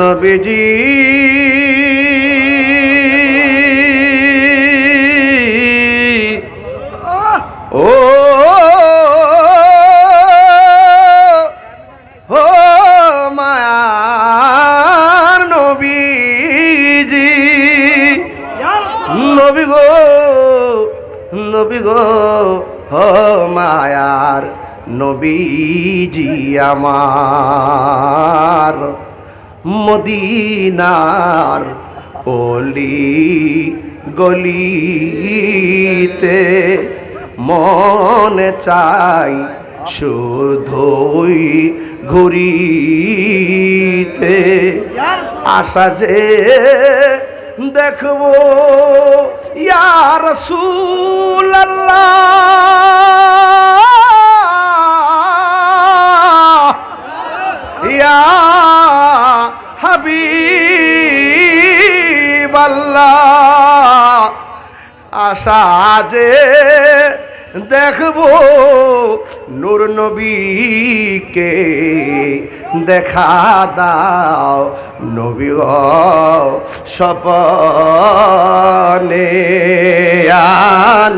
নবীজি। ও ও মায়ার নবীজি। নবী গো নবী গো ও মায়ার নবীজি আমার। মদিনার অলি গলিতে মনে চাই শুধুই ঘুরিতে। আশা যে দেখব ইয়ার ইয়া হাবিবাল্লাহ আশা যে দেখব নূর নবীকে। দেখা দাও নবী আ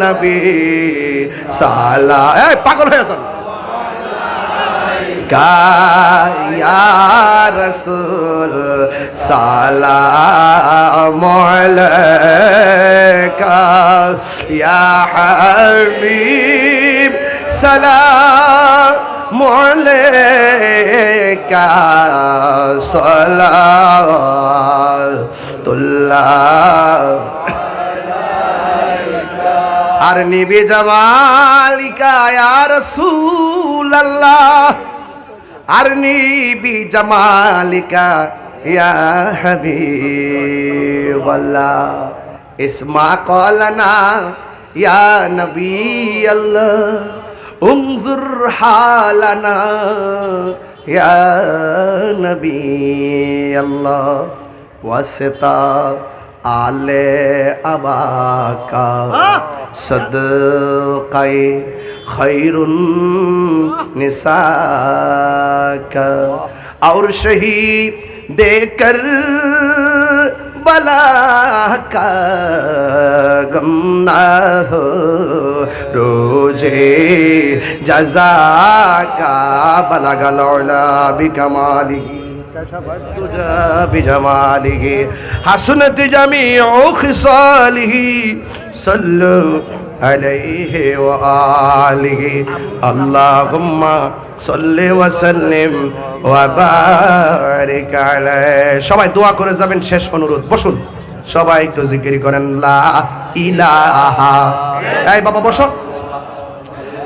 নবী, সালা পাগল হয়ে আছেন। يا রসুল সালামল হাবিব সালাম মোলে সলা তুল্লা আর নিবে জমালিকা রসুল আল্লাহ أرني بجمالك يا حبيب الله اسمع قولنا يا نبي الله انظر حالنا يا نبي الله واسطة آل ابا کا صدقہ خیر النساء کا اور شہید دے کر بلا کا غم نہ ہو روجے جزا کا، بلغ العلا بکمالی۔ হাসুন তুজামি ও খালি সল্লু আলাইহি ওয়া আলিহি। আল্লাহুম্মা সল্লি ওয়া সাল্লিম ওয়া বারিক সবাই দোয়া করে যাবেন, শেষ অনুরোধ। বসুন, সবাই একটু জিকির করেন, লা ইলাহা। এই বাবা, বসো।